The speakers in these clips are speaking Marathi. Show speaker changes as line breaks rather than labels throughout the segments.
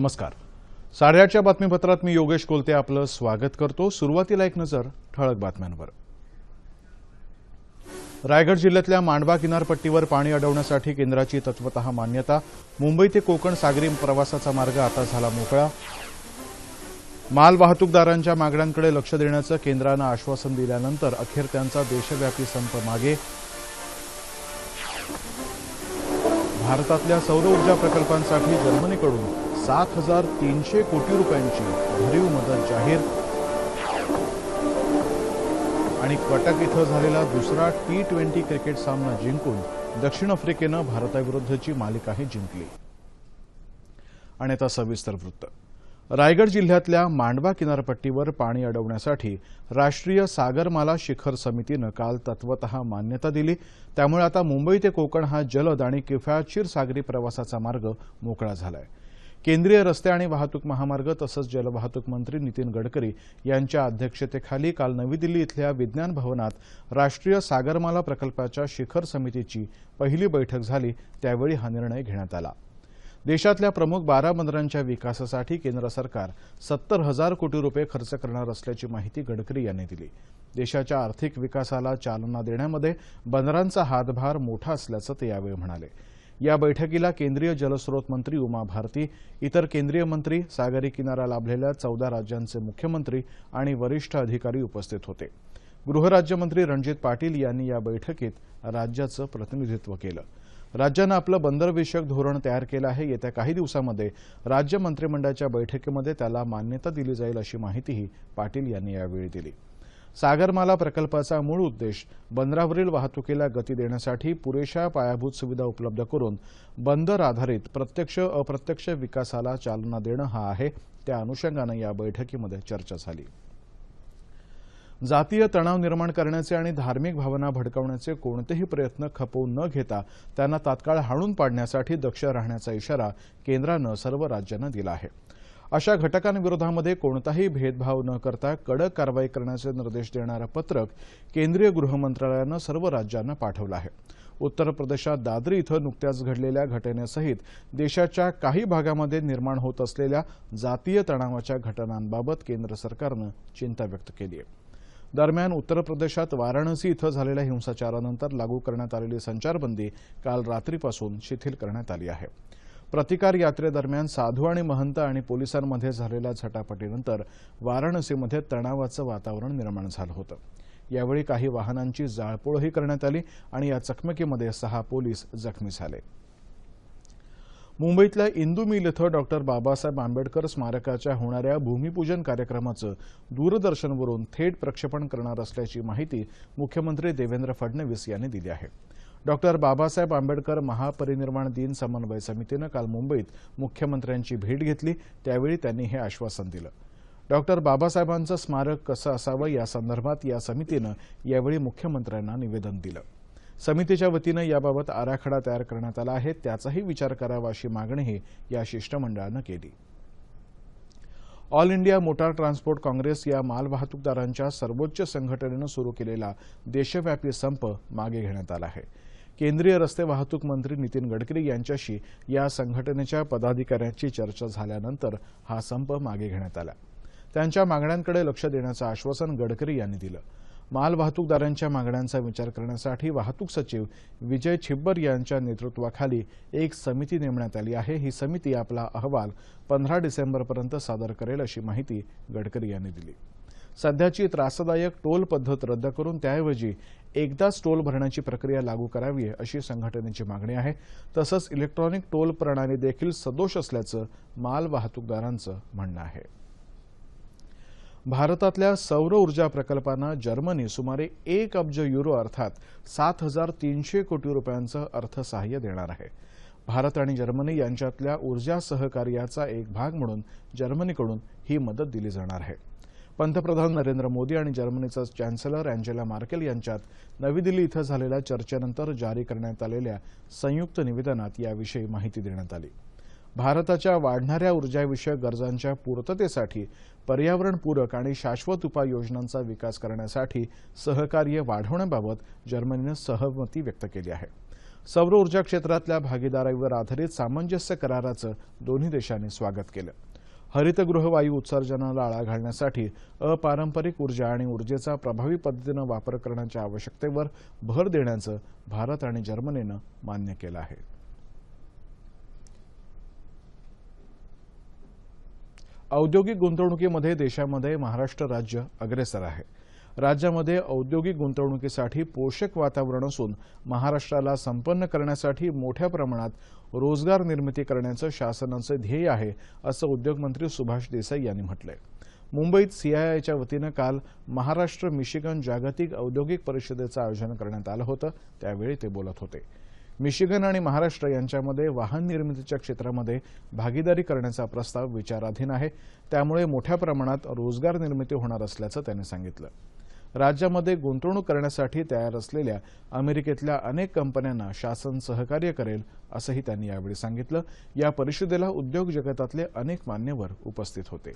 नमस्कार. साडेआठच्या बातमीपत्रात मी योगेश कोलते आपलं स्वागत करतो. सुरुवातीला एक नजर ठळक बातम्यांवर. रायगड जिल्ह्यातल्या मांडवा किनारपट्टीवर पाणी अडवण्यासाठी केंद्राची तत्वत मान्यता. मुंबई ते कोकण सागरी प्रवासाचा मार्ग आता झाला मोकळा. माल वाहतूकदारांच्या मागण्यांकडे लक्ष देण्याचं केंद्रानं आश्वासन दिल्यानंतर अखेर त्यांचा देशव्यापी संप मागे. भारतातल्या सौर ऊर्जा प्रकल्पांसाठी जर्मनीकडून सात हजार तीनशे कोटी रुपयांची भरीव मदत जाहीर. आणि कटक इथं झालेला दुसरा टी ट्वेंटी क्रिकेट सामना जिंकून दक्षिण आफ्रिकेनं भारताविरुद्धची मालिकाही जिंकली. आणि आता सविस्तर वृत्त. रायगड जिल्ह्यातल्या मांडवा किनारपट्टीवर पाणी अडवण्यासाठी राष्ट्रीय सागरमाला शिखर समितीनं काल तत्वतः मान्यता दिली. त्यामुळे आता मुंबई ते कोकण हा जलद आणि किफायतशीर सागरी प्रवासाचा मार्ग मोकळा झाला आहे केंद्रीय रस्ते आणि वाहतूक महामार्ग तसंच जलवाहतूक मंत्री नितीन गडकरी यांच्या अध्यक्षतेखाली काल नवी दिल्ली इथल्या विज्ञान भवनात राष्ट्रीय सागरमाला प्रकल्पाच्या शिखर समितीची पहिली बैठक झाली. त्यावेळी हा निर्णय घेण्यात आला. देशातल्या प्रमुख बारा बंदरांच्या विकासासाठी केंद्र सरकार सत्तर हजार कोटी रुपये खर्च करणार असल्याची माहिती गडकरी यांनी दिली. देशाच्या आर्थिक विकासाला चालना देण्यामध्ये बंदरांचा हातभार मोठा असल्याचं ते यावेळी म्हणाले. या बैठकीला केंद्रीय जलस्रोत मंत्री उमा भारती इतर केंद्रीय मंत्री सागरी किनारा लाभलेल्या चौदा राज्यांचे मुख्यमंत्री आणि वरिष्ठ अधिकारी उपस्थित होते. गृहराज्यमंत्री रणजित पाटील यांनी या बैठकीत राज्याचं प्रतिनिधित्व केलं. राज्यानं आपलं बंदरविषयक धोरण तयार केलं आहे. येत्या काही दिवसांमध्ये राज्य मंत्रिमंडळाच्या बैठकीमध्ये त्याला मान्यता दिली जाईल अशी माहितीही पाटील यांनी यावेळी दिली. सागरमाला प्रकल्पाचा मूळ उद्देश बंदरावरील वाहतुकीला गती देण्यासाठी पुरेशा पायाभूत सुविधा उपलब्ध करून बंदर आधारित प्रत्यक्ष अप्रत्यक्ष विकासाला चालना देणं हा आहे. त्या अनुषंगानं या बैठकीमध्ये चर्चा झाली. जातीय तणाव निर्माण करण्याचे आणि धार्मिक भावना भडकवण्याचे कोणतेही प्रयत्न खपवून न घेता त्यांना तात्काळ हाणून पाडण्यासाठी दक्ष राहण्याचा इशारा केंद्रानं सर्व राज्यांना दिला आहे. अशा घटकांविरोधामध्ये कोणताही भेदभाव न करता कडक कारवाई करण्याचे निर्देश देणारं पत्रक केंद्रीय गृहमंत्रालयानं सर्व राज्यांना पाठवलं आहे. उत्तर प्रदेशात दादरी इथं नुकत्याच घडलेल्या घटनेसहित देशाच्या काही भागामध्ये निर्माण होत असलेल्या जातीय तणावाच्या घटनांबाबत केंद्र सरकारनं चिंता व्यक्त केली आहे. दरम्यान उत्तर प्रदेशात वाराणसी इथं झालेल्या हिंसाचारानंतर लागू करण्यात आलेली संचारबंदी काल रात्रीपासून शिथिल करण्यात आली आहे. प्रतिकार यात्रेदरम्यान साधू आणि महंत आणि पोलिसांमध्ये झालेल्या झटापटीनंतर वाराणसीमध्ये तणावाचं वातावरण निर्माण झालं होतं. यावेळी काही वाहनांची जाळपोळही करण्यात आली आणि या चकमकीमध्ये सहा पोलीस जखमी झाले. मुंबईतल्या इंदू मिल इथं डॉक्टर बाबासाहेब आंबेडकर स्मारकाच्या होणाऱ्या भूमिपूजन कार्यक्रमाचं दूरदर्शनवरून थेट प्रक्षेपण करणार असल्याची माहिती मुख्यमंत्री देवेंद्र फडणवीस यांनी दिली आहे. डॉक्टर बाबासाहेब आंबेडकर महापरिनिर्वाण दिन समन्वय समितीनं काल मुंबईत मुख्यमंत्र्यांची भेट घेतली. त्यावेळी त्यांनी हे आश्वासन दिलं. डॉक्टर बाबासाहेबांचं स्मारक कसं असावं यासंदर्भात या समितीनं यावेळी मुख्यमंत्र्यांना निवेदन दिलं. समितीच्या वतीनं याबाबत आराखडा तयार करण्यात आला आहे. त्याचाही विचार करावा अशी मागणीही या शिष्टमंडळानं केली. All India Motor Transport Congress या मालवाहतूकदारांच्या सर्वोच्च संघटनेनं सुरू केलेला देशव्यापी संप मागे घेण्यात आला आहे. केंद्रीय रस्ते वाहतूक मंत्री नितीन गडकरी यांच्याशी या संघटनेच्या पदाधिकाऱ्यांची चर्चा झाल्यानंतर हा संप मागे घेण्यात आला. त्यांच्या मागण्यांकडे लक्ष देण्याचं आश्वासन गडकरी यांनी दिलं. माल वाहतूकदारांच्या मागण्यांचा विचार करण्यासाठी वाहतूक सचिव विजय छिब्बर यांच्या नेतृत्वाखाली एक समिती नेमण्यात आली आहे. ही समिती आपला अहवाल पंधरा डिसेंबरपर्यंत सादर करेल अशी माहिती गडकरी यांनी दिली. सध्याची त्रासदायक टोल पद्धत रद्द करून त्याऐवजी एकदाच टोल भरण्याची प्रक्रिया लागू करावी अशी संघटनेची मागणी आहे. तसंच इलेक्ट्रॉनिक टोल प्रणाली देखील सदोष असल्याचं माल वाहतूकदारांचं म्हणणं आहे. भारतातल्या सौर ऊर्जा प्रकल्पांना जर्मनी सुमारे एक अब्ज युरो अर्थात सात हजार तीनशे कोटी रुपयांचं अर्थसहाय्य देणार आहे. भारत आणि जर्मनी यांच्यातल्या ऊर्जा सहकार्याचा एक भाग म्हणून जर्मनीकडून ही मदत दिली जाणार आहे. पंतप्रधान नरेंद्र मोदी आणि जर्मनीचा चॅन्सलर अँजेला मार्केल यांच्यात नवी दिल्ली इथं झालेल्या चर्चेनंतर जारी करण्यात आलेल्या संयुक्त निवेदनात याविषयी माहिती देण्यात आली. भारताच्या वाढणाऱ्या ऊर्जाविषयक गरजांच्या पूर्ततेसाठी पर्यावरणपूरक आणि शाश्वत उपाययोजनांचा विकास करण्यासाठी सहकार्य वाढवण्याबाबत जर्मनीनं सहमती व्यक्त केली आहे. सौर ऊर्जा क्षेत्रातल्या भागीदारीवर आधारित सामंजस्य कराराचं दोन्ही देशांनी स्वागत केलं. हरितगृह वायू उत्सर्जनाला आळा घालण्यासाठी अपारंपरिक ऊर्जा आणि ऊर्जेचा प्रभावी पद्धतीनं वापर करण्याच्या आवश्यकतेवर भर देण्याचं भारत आणि जर्मनीनं मान्य केलं आहे. औद्योगिक गुंतवणुकीमध्ये देशामध्ये महाराष्ट्र राज्य अग्रेसर आहे. राज्यामध्ये औद्योगिक गुंतवणुकीसाठी पोषक वातावरण असून महाराष्ट्राला संपन्न करण्यासाठी मोठ्या प्रमाणात रोजगार निर्मिती करण्याचं शासनाचं ध्येय आहे असं उद्योगमंत्री सुभाष देसाई यांनी म्हटलंय. मुंबईत सीआयआयच्या वतीनं काल महाराष्ट्र मिशिगन जागतिक औद्योगिक परिषदेचं आयोजन करण्यात आलं होतं. त्यावेळी ते बोलत होते. मिशिगन आणि महाराष्ट्र यांच्यामध्ये वाहन निर्मितीच्या क्षेत्रामध्ये भागीदारी करण्याचा प्रस्ताव विचाराधीन आहे. त्यामुळे मोठ्या प्रमाणात रोजगार निर्मिती होणार असल्याचं त्यांनी सांगितलं. राज्यामध्ये गुंतवणूक करण्यासाठी तयार असलेल्या अमेरिकेतल्या अनेक कंपन्यांना शासन सहकार्य करेल असंही त्यांनी यावेळी सांगितलं. या परिषदेला उद्योग जगतातले अनेक मान्यवर उपस्थित होते.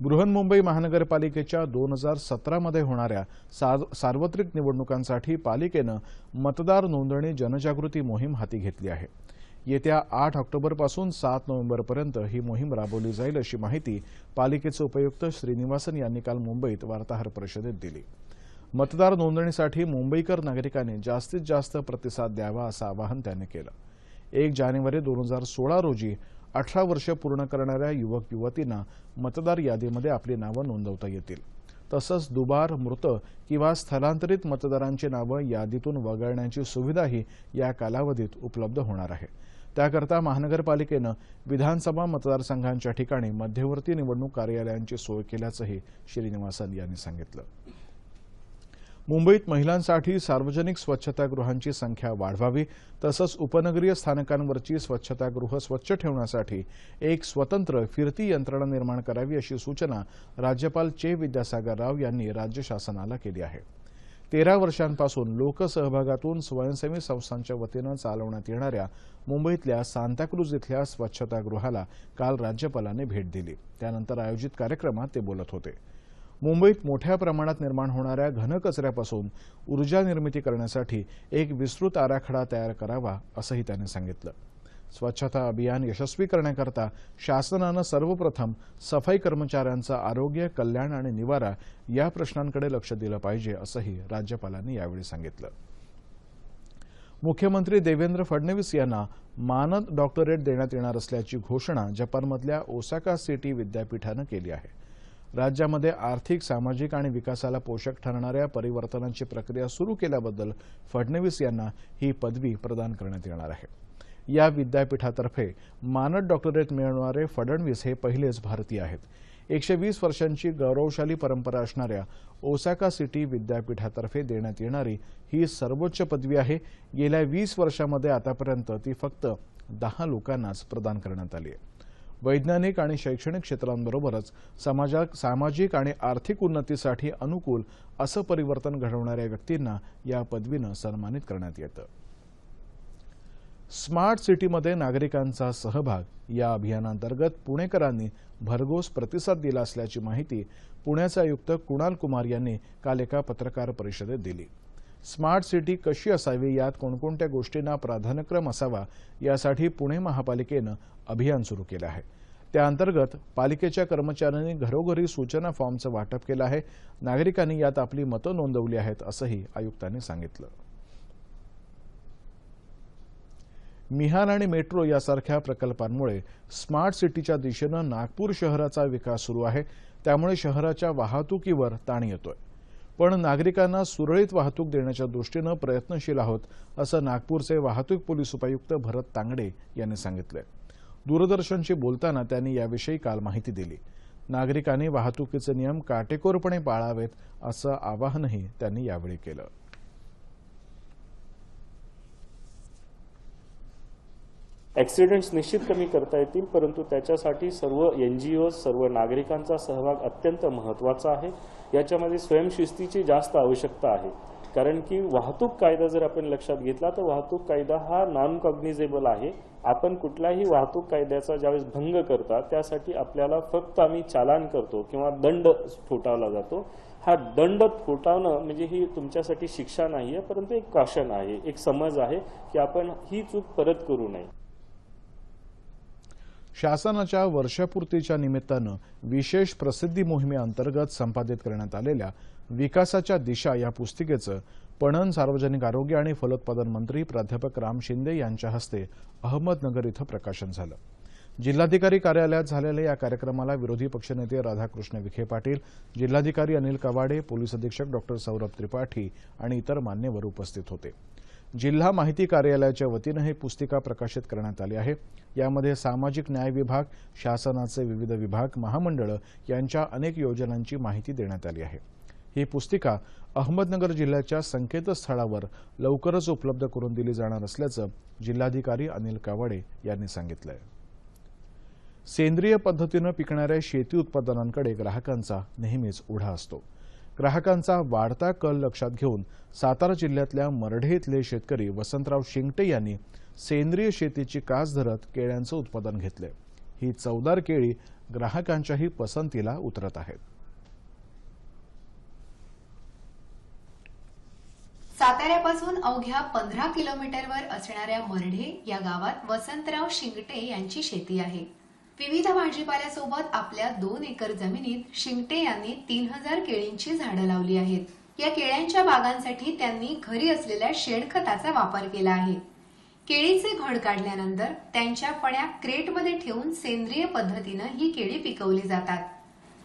बृहन्मुंबई महानगरपालिकेच्या दोन हजार सतरामध्ये होणाऱ्या सार- सार्वत्रिक निवडणुकांसाठी पालिकेनं मतदार नोंदणी जनजागृती मोहीम हाती घेतली आहे. येत्या आठ ऑक्टोबरपासून सात नोव्हेंबरपर्यंत ही मोहीम राबवली जाईल अशी माहिती पालिकेचे उपयुक्त श्रीनिवासन यांनी काल मुंबईत वार्ताहर परिषदेत दिली. मतदार नोंदणीसाठी मुंबईकर नागरिकांनी जास्तीत जास्त प्रतिसाद द्यावा असं आवाहन त्यांनी केलं. एक जानेवारी दोन हजार सोळा रोजी अठरा वर्ष पूर्ण करणाऱ्या युवक युवतींना मतदार यादीमध्ये आपली नावं नोंदवता येतील. तसंच दुबार मृत किंवा स्थलांतरित मतदारांची नावं यादीतून वगळण्याची सुविधाही या कालावधीत उपलब्ध होणार आहे. त्याकरता महानगरपालिकेनं विधानसभा मतदारसंघांच्या ठिकाणी मध्यवर्ती निवडणूक कार्यालयांची सोय केल्याचंही श्रीनिवासन यांनी सांगितलं. मुंबईत महिलांसाठी सार्वजनिक स्वच्छतागृहांची संख्या वाढवावी तसंच उपनगरीय स्थानकांवरची स्वच्छतागृह स्वच्छ ठेवण्यासाठी एक स्वतंत्र फिरती यंत्रणा निर्माण करावी अशी सूचना राज्यपाल चे विद्यासागर राव यांनी राज्य शासनाला केली आहे. तेरा वर्षांपासून लोकसहभागातून स्वयंसेवी संस्थांच्या वतीनं चालवण्यात येणाऱ्या मुंबईतल्या सांताक्रूज इथल्या स्वच्छतागृहाला काल राज्यपालांनी भेट दिली. त्यानंतर आयोजित कार्यक्रमात ते बोलत होते. मुंबईत मोठ्या प्रमाणात निर्माण होणाऱ्या घनकचऱ्यापासून ऊर्जा निर्मिती करण्यासाठी एक विस्तृत आराखडा तयार करावा असंही त्यांनी सांगितलं. स्वच्छता अभियान यशस्वी करण्याकरता शासनानं सर्वप्रथम सफाई कर्मचाऱ्यांचं आरोग्य कल्याण आणि निवारा या प्रश्नांकडे लक्ष दिलं पाहिजे असंही राज्यपालांनी यावेळी सांगितलं. मुख्यमंत्री देवेंद्र फडणवीस यांना मानद डॉक्टरेट देण्यात येणार असल्याची घोषणा जपानमधल्या ओसाका सिटी विद्यापीठानं केली आहे. राज्यामध्ये आर्थिक सामाजिक आणि विकासाला पोषक ठरणाऱ्या परिवर्तनाची प्रक्रिया सुरू केल्याबद्दल फडणवीस यांना ही पदवी प्रदान करण्यात येणार आहे. या विद्यापीठातर्फे मानद डॉक्टरेट मिळवणारे फडणवीस हे पहिलेच भारतीय आहेत. एकशे वीस वर्षांची गौरवशाली परंपरा असणाऱ्या ओसाका सिटी विद्यापीठातर्फे देण्यात येणारी ही सर्वोच्च पदवी आहे. गेल्या वीस वर्षामध्ये आतापर्यंत ती फक्त दहा लोकांनाच प्रदान करण्यात आली आहे. वैज्ञानिक आणि शैक्षणिक क्षेत्रांबरोबरच समाजात सामाजिक आणि आर्थिक उन्नतीसाठी अनुकूल असं परिवर्तन घडवणाऱ्या व्यक्तींना या पदवीनं सन्मानित करण्यात येतं. स्मार्ट सिटीमध्ये नागरिकांचा सहभाग या अभियानांतर्गत पुणेकरांनी भरघोस प्रतिसाद दिला असल्याची माहिती पुण्याचे आयुक्त कुणाल कुमार यांनी काल एका पत्रकार परिषदेत दिली. स्मार्ट सिटी कशी असावी? यात कोणकोणत्या गोष्टींना प्राधान्यक्रम असावा? यासाठी पुणे महापालिकेनं अभियान सुरू केलं आहे. त्याअंतर्गत पालिकेच्या कर्मचाऱ्यांनी घरोघरी सूचना फॉर्मचं वाटप केलं आहे. नागरिकांनी यात आपली मतं नोंदवली आहेत असंही आयुक्तांनी सांगितलं. मिहान आणि मेट्रो यासारख्या प्रकल्पांमुळे स्मार्ट सिटीच्या दिशेनं नागपूर शहराचा विकास सुरू आहे. त्यामुळे शहराच्या वाहतुकीवर ताण येतोय. पण नागरिकांना सुरळीत वाहतूक देण्याच्या दृष्टीनं प्रयत्नशील आहोत असं नागपूरचे वाहतूक पोलीस उपायुक्त भरत तांगडे यांनी सांगितलं दूरदर्शनशी बोलताना त्यांनी याविषयी काल माहिती दिली. नागरिकांनी वाहतुकीचे नियम काटेकोरपणे पाळावेत असं आवाहनही त्यांनी यावेळी केलं.
ॲक्सिडेंट्स निश्चित कमी करता येतील परंतु त्याच्यासाठी सर्व एन जी ओ सर्व नागरिकांचा सहभाग अत्यंत महत्त्वाचा आहे. याच्यामध्ये स्वयंशिस्तीची जास्त आवश्यकता आहे. कारण की वाहतूक कायदा जर आपण लक्षात घेतला तर वाहतूक कायदा हा नॉन कॉग्निझेबल आहे. आपण कुठल्याही वाहतूक कायद्याचा ज्यावेळेस भंग करता त्यासाठी आपल्याला फक्त आम्ही चालान करतो किंवा दंड ठोठावला जातो. हा दंड ठोठावणं म्हणजे ही तुमच्यासाठी शिक्षा नाही आहे परंतु एक कॉशन आहे एक समज आहे की आपण ही चूक परत करू नये.
शासनाच्या वर्षपूर्तीच्या निमित्तानं विशेष प्रसिद्धी मोहिमेअंतर्गत संपादित करण्यात आलेल्या विकासाच्या दिशा या पुस्तिकेचं पणन सार्वजनिक आरोग्य आणि फलोत्पादन मंत्री प्राध्यापक राम शिंदे यांच्या हस्ते अहमदनगर इथं प्रकाशन झालं. जिल्हाधिकारी कार्यालयात झालेल्या या कार्यक्रमाला विरोधी पक्षनेते राधाकृष्ण विखे पाटील जिल्हाधिकारी अनिल कवाडे पोलीस अधीक्षक डॉक्टर सौरभ त्रिपाठी आणि इतर मान्यवर उपस्थित होते. जिल्हा माहिती कार्यालयाच्या वतीनं ही पुस्तिका प्रकाशित करण्यात आली आहे. यामध्ये सामाजिक न्याय विभाग शासनाचे विविध विभाग महामंडळं यांच्या अनेक योजनांची माहिती देण्यात आली आहे. ही पुस्तिका अहमदनगर जिल्ह्याच्या संकेतस्थळावर लवकरच उपलब्ध करून दिली जाणार असल्याचं जिल्हाधिकारी अनिल कावडे यांनी सांगितलं सेंद्रिय पद्धतीनं पिकणाऱ्या शेती उत्पादनांकडे ग्राहकांचा नेहमीच ओढा असतो. ग्राहकांचा वाढता कल लक्षात घेऊन सातारा जिल्ह्यातल्या मरढे इथले शेतकरी वसंतराव शिंगटे यांनी सेंद्रिय शेतीची कास धरत केळ्यांचं उत्पादन घेतले. ही चवदार केळी ग्राहकांच्याही पसंतीला उतरत आहेत.
साताऱ्यापासून अवघ्या पंधरा किलोमीटरवर असणाऱ्या मरढे या गावात वसंतराव शिंगटे यांची शेती आहे. विविध भाजीपाल्यासोबत आपल्या दोन एकर जमिनीत शिंगटे यांनी तीन हजार केळींची झाडं लावली आहेत. या केळ्यांच्या बागांसाठी त्यांनी घरी असलेल्या शेणखताचा वापर केला आहे. केळीचे घड काढल्यानंतर त्यांच्या फण्या क्रेटमध्ये ठेवून सेंद्रिय पद्धतीनं ही केळी पिकवली जातात.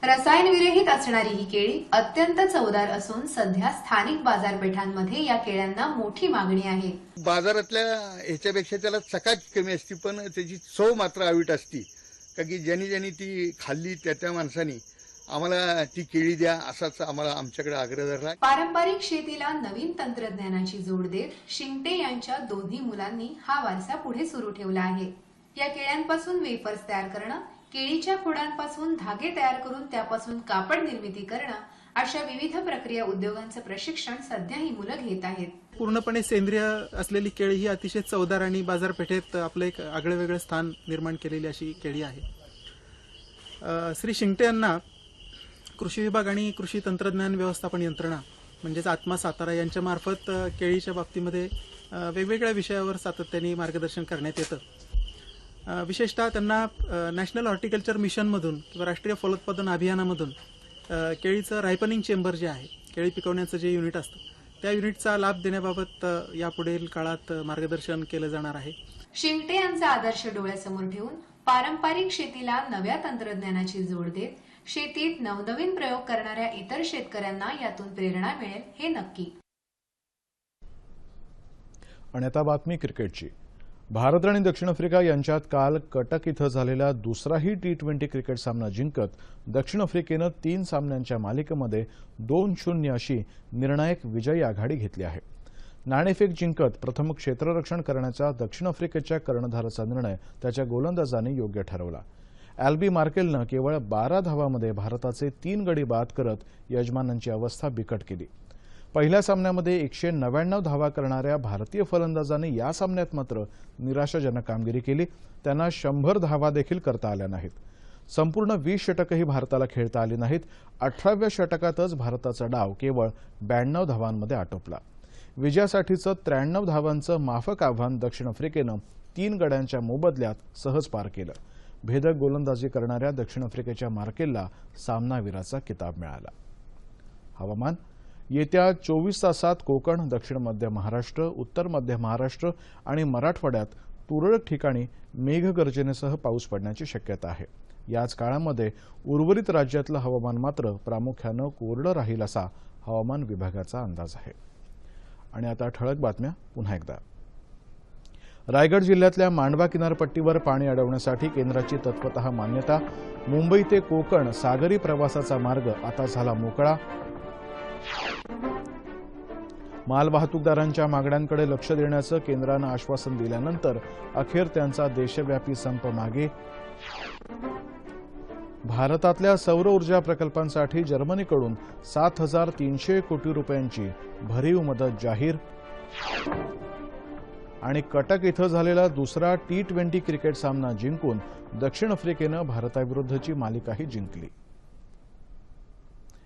रसायन विरहित असणारी ही केळी अत्यंत चवदार असून सध्या स्थानिक बाजारपेठांमध्ये या केळ्यांना मोठी मागणी आहे.
बाजारातल्या ह्याच्यापेक्षा त्याला चकाच कमी असते पण त्याची चव मात्र आवीट असती. का की ज्यांनी ज्यांनी ती खाल्ली त्या त्या माणसानी आम्हाला ती केळी द्या असाच आम्हाला आमच्याकडे आग्रह धरला.
पारंपरिक शेतीला नवीन तंत्रज्ञानाची जोड देत शिंगटे यांच्या दोन्ही मुलांनी हा वारसा पुढे सुरू ठेवला आहे. या केळ्यांपासून वेफर्स तयार करणं केळीच्या खोडांपासून धागे तयार करून त्यापासून कापड निर्मिती करणं अशा विविध प्रक्रिया उद्योगांचं प्रशिक्षण सध्या ही मुलं घेत आहेत.
पूर्णपणे सेंद्रिय असलेली केळी ही अतिशय चवदार आणि बाजारपेठेत आपलं एक आगळे वेगळे स्थान निर्माण केलेली अशी केळी आहे. श्री शिंगटे यांना कृषी विभाग आणि कृषी तंत्रज्ञान व्यवस्थापन यंत्रणा म्हणजेच आत्मा सातारा यांच्या मार्फत केळीच्या बाबतीमध्ये वेगवेगळ्या विषयावर सातत्याने मार्गदर्शन करण्यात येतं. विशेषतः त्यांना नॅशनल हॉर्टिकल्चर मिशनमधून किंवा राष्ट्रीय फलोत्पादन अभियानामधून केळीचं रायपनिंग चेंबर जे आहे केळी पिकवण्याचं जे युनिट असतं त्या युनिटचा लाभ देण्याबाबत यापुढील काळात मार्गदर्शन केलं जाणार आहे.
शिंगटे यांचा आदर्श डोळ्यासमोर ठेवून पारंपरिक शेतीला नव्या तंत्रज्ञानाची जोड देत शेतीत नवनवीन प्रयोग करणाऱ्या इतर शेतकऱ्यांना यातून प्रेरणा मिळेल हे नक्की.
आणि आता बातमी क्रिकेटची. भारत आणि दक्षिण आफ्रिका यांच्यात काल कटक इथं झालेला दुसराही टी ट्वेंटी क्रिकेट सामना जिंकत दक्षिण आफ्रिकेनं तीन सामन्यांच्या मालिकेमध्ये दोन शून्य अशी निर्णायक विजयी आघाडी घेतली आहे. नाणेफेक जिंकत प्रथम क्षेत्ररक्षण करण्याचा दक्षिण आफ्रिकेच्या कर्णधाराचा निर्णय त्याच्या गोलंदाजाने योग्य ठरवला. अॅल्बी मार्केलनं केवळ बारा धावामध्ये भारताचे तीन गडी बाद करत यजमानांची अवस्था बिकट केली. पहिल्या सामन्यामध्ये एकशे नव्याण्णव धावा करणाऱ्या भारतीय फलंदाजांनी या सामन्यात मात्र निराशाजनक कामगिरी केली. त्यांना शंभर धावा देखील करता आल्या नाहीत. संपूर्ण वीस षटकही भारताला खेळता आली नाहीत. अठराव्या षटकातच भारताचा डाव केवळ ब्याण्णव धावांमध्ये आटोपला. विजयासाठीचं त्र्याण्णव धावांचं माफक आव्हान दक्षिण आफ्रिकेनं तीन गड्यांच्या मोबदल्यात सहज पार केलं. भेदक गोलंदाजी करणाऱ्या दक्षिण आफ्रिकेच्या मार्केलला सामनावीराचा किताब मिळाला. हवामान येत्या चोवीस तासात कोकण दक्षिण मध्य महाराष्ट्र उत्तर मध्य महाराष्ट्र आणि मराठवाड्यात तुरळक ठिकाणी मेघगर्जनेसह पाऊस पडण्याची शक्यता आहे. याच काळामध्ये उर्वरित राज्यातलं हवामान मात्र प्रामुख्यानं कोरडं राहील असा हवामान विभागाचा अंदाज आहे. आणि आता ठळक बातम्या पुन्हा एकदा. रायगड जिल्ह्यातल्या मांडवा किनारपट्टीवर पाणी अडवण्यासाठी केंद्राची तत्वत मान्यता मुंबई ते कोकण सागरी प्रवासाचा मार्ग आता झाला मोकळा मालवाहतूकदारांच्या मागण्यांकडे लक्ष देण्याचं केंद्रानं आश्वासन दिल्यानंतर अखेर त्यांचा देशव्यापी संप मागे. भारतातल्या सौर ऊर्जा प्रकल्पांसाठी जर्मनीकडून सात हजार तीनशे कोटी रुपयांची भरीव मदत जाहीर. आणि कटक इथं झालेला दुसरा टी ट्वेंटी क्रिकेट सामना जिंकून दक्षिण आफ्रिकेनं भारताविरुद्धची मालिकाही जिंकली.